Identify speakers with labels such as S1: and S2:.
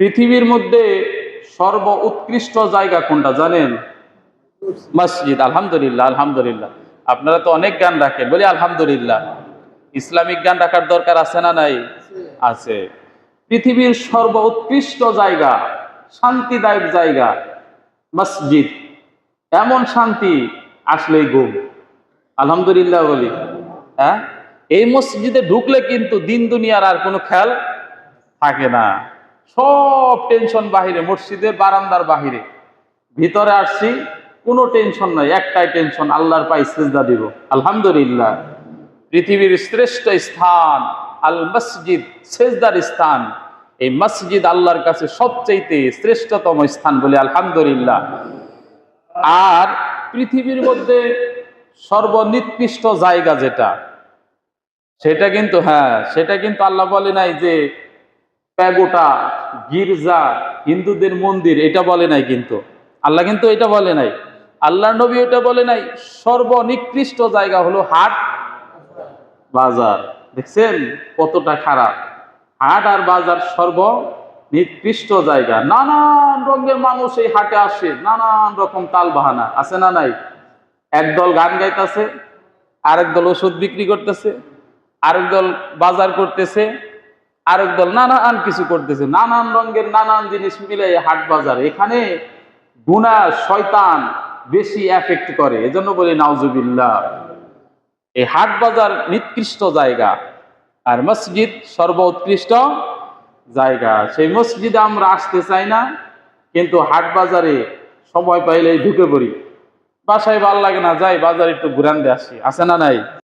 S1: পৃথিবীর মধ্যে সর্ব উৎকৃষ্ট জায়গা কোনটা জানেন? মসজিদ, আলহামদুলিল্লাহ আলহামদুলিল্লাহ। আপনারা তো অনেক গান রাখেন, বলি আলহামদুলিল্লাহ। ইসলামিক গান রাখার দরকার আছে না নাই? আছে। পৃথিবীর সর্ব উৎকৃষ্ট জায়গা, শান্তিদায়ক জায়গা, মসজিদ। এমন শান্তি আসলেই ঘুম আলহামদুলিল্লাহ বলি। হ্যাঁ? এই মসজিদে ঢুকলে কিন্তু দিন দুনিয়ার আর কোনো খেয়াল থাকে না। সব টেনশন বাহিরে মসজিদের বারান্দার বাহিরে। ভিতরে আসছি, কোনো টেনশন নাই, একটাই টেনশন, আল্লাহর পাই সেজদা দিব। আলহামদুলিল্লাহ। পৃথিবীর শ্রেষ্ঠ স্থান, আল মসজিদ, সেজদার স্থান। এই মসজিদ আল্লাহর কাছে সবচাইতে শ্রেষ্ঠতম স্থান বলে আলহামদুলিল্লাহ। আর পৃথিবীর মধ্যে সর্বনিকৃষ্ট জায়গা যেটা, সেটা কিন্তু হ্যাঁ সেটা কিন্তু আল্লাহ বলে নাই যে প্যাগোটা, গির্জা, হিন্দুদের মন্দির, এটা বলে নাই কিন্তু। আল্লাহ কিন্তু এটা বলে নাই। আল্লাহ নবী এটা বলে নাই। সর্বনিকৃষ্ট জায়গা হলো হাট বাজার। দেখছেন? কতটা খারাপ। হাট আর বাজার সর্ব নিকৃষ্ট জায়গা। নানান রঙের মানুষ এই হাটে আসে। নানান রকম তাল বাহানা আছে না নাই? একদল গান গাইতেছে আরেক দল ওষুধ বিক্রি করতেছে আরেক দল বাজার করতেছে আরেক দল নানান কিছু করতেছে, নানান রঙের নানান জিনিস মিলে হাট বাজার। এখানে গুণা শয়তান বেশি এফেক্ট করে, এজন্য বলি নাউজুবিল্লাহ। এই হাট বাজার নিকৃষ্ট জায়গা, আর মসজিদ সর্ব উৎকৃষ্ট জায়গা। সেই মসজিদে আমরা আসতে চাই না, কিন্তু হাট বাজারে সময় পাইলেই ঢুকে পড়ি। বাসায় ভালো লাগে না, যাই বাজারে একটু ঘুরান দিয়ে আসি। আছে না নাই?